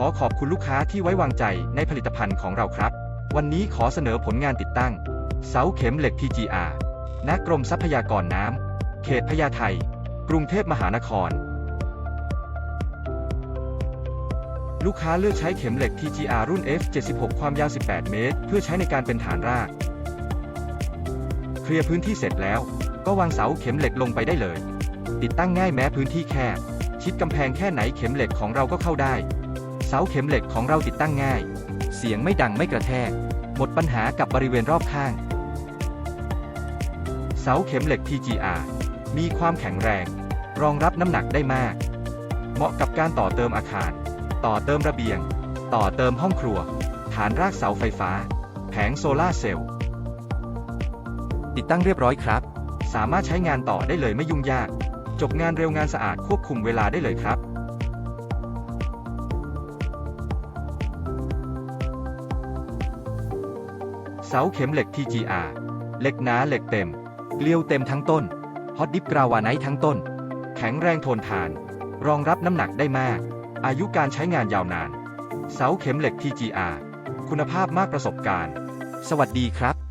ขอขอบคุณลูกค้าที่ไว้วางใจในผลิตภัณฑ์ของเราครับ วันนี้ขอเสนอผลงานติดตั้ง เสาเข็มเหล็ก TGR ณกรมทรัพยากรน้ำ เขตพญาไทกรุงเทพมหานคร ลูกค้าเลือกใช้เข็มเหล็ก TGR รุ่น F76 ความยาว 18 เมตร เพื่อใช้ในการเป็นฐานราก เคลียร์พื้นที่เสร็จแล้ว ก็วางเสาเข็มเหล็กลงไปได้เลย ติดตั้งง่ายแม้พื้นที่แคบชิดกำแพงแค่ไหนเข็มเหล็กของเราก็เข้าได้ เสาเข็มเหล็กของเราติดตั้งง่าย เสียงไม่ดังไม่กระแทก หมดปัญหากับบริเวณรอบข้าง เสาเข็มเหล็ก TGR มีความแข็งแรง รองรับน้ำหนักได้มาก เหมาะกับการต่อเติมอาคาร ต่อเติมระเบียง ต่อเติมห้องครัว ฐานรากเสาไฟฟ้า แผงโซลาร์เซลล์ ติดตั้งเรียบร้อยครับ สามารถใช้งานต่อได้เลยไม่ยุ่งยาก จบงานเร็วงานสะอาดควบคุมเวลาได้เลยครับ เสาเข็มเหล็ก TGR เหล็กหนาเหล็กเต็ม เกลียวเต็มทั้งต้น ฮอตดิฟกราวาไนท์ทั้งต้น แข็งแรงทนทาน รองรับน้ำหนักได้มาก อายุการใช้งานยาวนาน เสาเข็มเหล็ก TGR คุณภาพมากประสบการณ์ สวัสดีครับ